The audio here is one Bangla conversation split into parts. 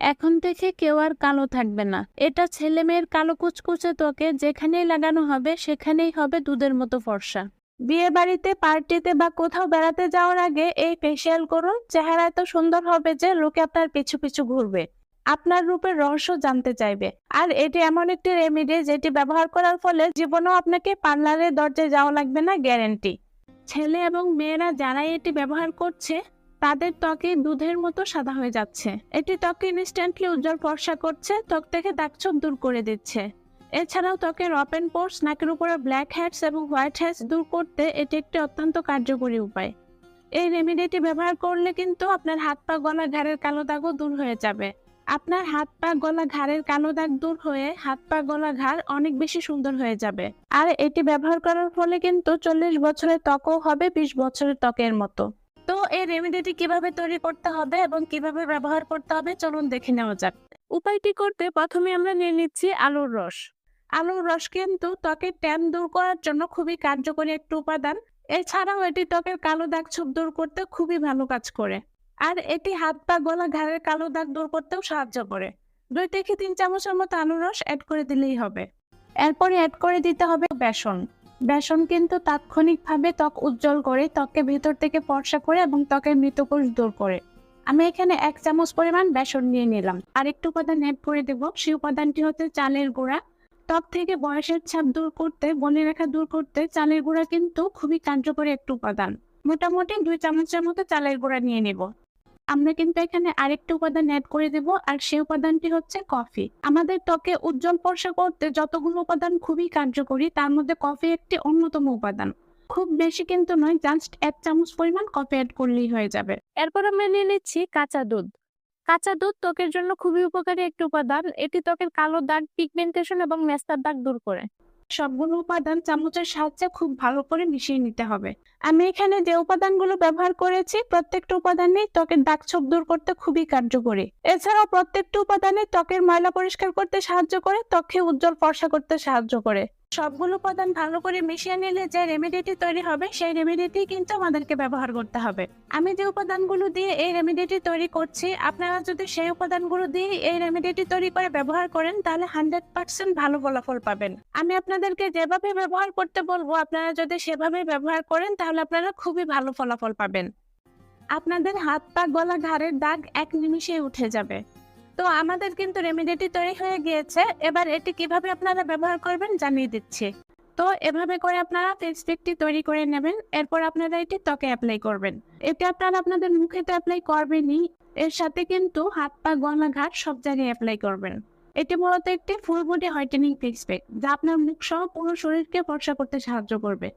এখন থেকে কেউ আর কালো থাকবে না। এটা ছেলে মেয়ের কালো কুচকুচে ত্বকে যেখানেই লাগানো হবে, সেখানেই হবে দুধের মতো ফর্সা। বিয়ে বাড়িতে পার্টিতে বা কোথাও বেড়াতে যাওয়ার আগে এই ফেসিয়াল করুন। চেহারা এত সুন্দর হবে যে লোকে আপনার পিছু পিছু ঘুরবে। আপনার রূপের রহস্য জানতে চাইবে। আর এটি এমন একটি রেমেডি যেটি ব্যবহার করার ফলে জীবনেও আপনাকে পার্লারের দরজায় যাওয়া লাগবে না গ্যারেন্টি ছেলে এবং মেয়েরা যারাই এটি ব্যবহার করছে তাদের ত্বকে দুধের মতো সাদা হয়ে যাচ্ছে। এটি ত্বকে ইনস্ট্যান্টলি উজ্জ্বল ফর্সা করছে ত্বক থেকে দাগছোপ দূর করে দিচ্ছে। এছাড়াও ত্বকের ওপেন পোর্স নাকের উপরে ব্ল্যাক হেডস এবং হোয়াইট হেডস দূর করতে এটি একটি অত্যন্ত কার্যকরী উপায়। এই রেমেডিটি ব্যবহার করলে কিন্তু আপনার হাত পা গলা ঘাড়ের কালো দাগও দূর হয়ে যাবে। আপনার হাত পা গলা ঘাড়ের কালো দাগ দূর হয়ে হাত পা গলা ঘাড় অনেক বেশি সুন্দর হয়ে যাবে। আর এটি ব্যবহার করার ফলে কিন্তু চল্লিশ বছরের ত্বকও হবে বিশ বছরের ত্বকের মতো। এই রেমেডিটি কীভাবে তৈরি করতে হবে এবং কীভাবে ব্যবহার করতে হবে, চলুন দেখে নেওয়া যাক। উপায়টি করতে প্রথমে আমরা নিয়ে নিচ্ছি আলুর রস। আলুর রস কিন্তু ত্বকের ট্যান দূর করার জন্য খুবই কার্যকরী একটি উপাদান। এছাড়াও এটি ত্বকের কালো দাগ ছোপ দূর করতে খুবই ভালো কাজ করে। আর এটি হাত পা গলা ঘাড়ের কালো দাগ দূর করতেও সাহায্য করে। দুই থেকে তিন চামচের মতো আলুর রস অ্যাড করে দিলেই হবে। এরপরে অ্যাড করে দিতে হবে বেসন। বেসন কিন্তু তাৎক্ষণিকভাবে ত্বক উজ্জ্বল করে, ত্বককে ভেতর থেকে ফর্সা করে এবং ত্বকের মৃতকোষ দূর করে। আমি এখানে এক চামচ পরিমাণ বেসন নিয়ে নিলাম। আর একটু উপাদান অ্যাড করে দেব। সেই উপাদানটি হচ্ছে চালের গুঁড়া। ত্বক থেকে বয়সের ছাপ দূর করতে, বনে রেখা দূর করতে চালের গুঁড়া কিন্তু খুবই কার্যকরী একটি উপাদান। মোটামুটি দুই চামচের মতো চালের গুঁড়া নিয়ে নেব। আমরা কিন্তু এখানে আরেকটা উপাদান অ্যাড করে দেব, আর সেই উপাদানটি হচ্ছে কফি আমাদের ত্বকে উজ্জ্বল ফর্সা করতে যতগুলো উপাদান খুবই কার্যকরী, তার মধ্যে কফি একটি অন্যতম উপাদান। খুব বেশি কিন্তু নয় জাস্ট এক চামচ পরিমাণ কফি অ্যাড করলেই হয়ে যাবে। এরপর আমরা নিয়ে নিচ্ছি কাঁচা দুধ। কাঁচা দুধ ত্বকের জন্য খুবই উপকারী একটি উপাদান। এটি ত্বকের কালো দাগ পিগমেন্টেশন এবং মেস্তার দাগ দূর করে। সবগুলো উপাদান চামচের সাহায্যে খুব ভালো করে মিশিয়ে নিতে হবে। আমি এখানে যে উপাদানগুলো ব্যবহার করেছি, প্রত্যেকটা উপাদানই ত্বকের দাগ ছোপ দূর করতে খুবই কার্যকরী। এছাড়াও প্রত্যেকটা উপাদানে ত্বকের ময়লা পরিষ্কার করতে সাহায্য করে ত্বকে উজ্জ্বল ফর্সা করতে সাহায্য করে। সবগুলো উপাদান ভালো করে মিশিয়ে নিলে যে রেমেডিটি তৈরি হবে, সেই রেমেডিটি কিন্তু আমাদেরকে ব্যবহার করতে হবে। আমি যে উপাদানগুলো দিয়ে এই রেমেডিটি তৈরি করছি, আপনারা যদি সেই উপাদানগুলো দিয়ে এই রেমেডিটি তৈরি করে ব্যবহার করেন, তাহলে হান্ড্রেড পার্সেন্ট ভালো ফলাফল পাবেন। আমি আপনাদেরকে যেভাবে ব্যবহার করতে বলব, আপনারা যদি সেভাবে ব্যবহার করেন, তাহলে আপনারা খুবই ভালো ফলাফল পাবেন। আপনাদের হাত পা, গলা, ঘাড়ের দাগ এক নিমিষে উঠে যাবে। তো আমাদের কিন্তু রেমেডিটি তৈরি হয়ে গিয়েছে। এবার এটি কীভাবে আপনারা ব্যবহার করবেন জানিয়ে দিচ্ছি। তো এভাবে করে আপনারা ফেস প্যাকটি তৈরি করে নেবেন, এরপর আপনারা এটি ত্বকে অ্যাপ্লাই করবেন। এটি আপনারা আপনাদের মুখে তো অ্যাপ্লাই করবেনই, এর সাথে কিন্তু হাত পা গলা ঘাট সব জায়গায় অ্যাপ্লাই করবেন। এটি মূলত একটি full body whitening face pack যা আপনার মুখ সহ পুরো শরীরকে ফর্সা করতে সাহায্য করবে।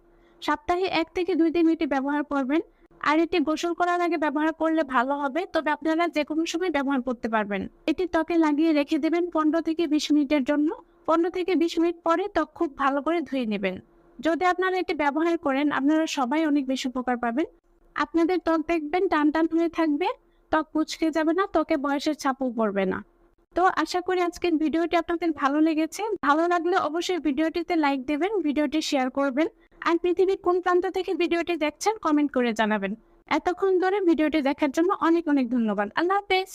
সপ্তাহে এক থেকে দুই দিন এটি ব্যবহার করবেন আর এটি গোসল করার আগে ব্যবহার করলে ভালো হবে, তবে আপনারা যে কোনো সময় ব্যবহার করতে পারবেন। এটি ত্বকে লাগিয়ে রেখে দেবেন পনেরো থেকে বিশ মিনিটের জন্য। পনেরো থেকে বিশ মিনিট পরে ত্বক খুব ভালো করে ধুয়ে নেবেন। যদি আপনারা এটি ব্যবহার করেন, আপনারা সবাই অনেক বেশি উপকার পাবেন। আপনাদের ত্বক দেখবেন টান টান হয়ে থাকবে, ত্বক কুচকে যাবে না, ত্বকে বয়সের ছাপও পড়বে না। তো আশা করি আজকের ভিডিওটি আপনাদের ভালো লেগেছে। ভালো লাগলে অবশ্যই ভিডিওটিতে লাইক দেবেন, ভিডিওটি শেয়ার করবেন। আর পৃথিবীর কোন প্রান্ত থেকে ভিডিওটি দেখছেন কমেন্ট করে জানাবেন। এতক্ষণ ধরে ভিডিওটি দেখার জন্য অনেক অনেক ধন্যবাদ। আল্লাহ হাফেজ।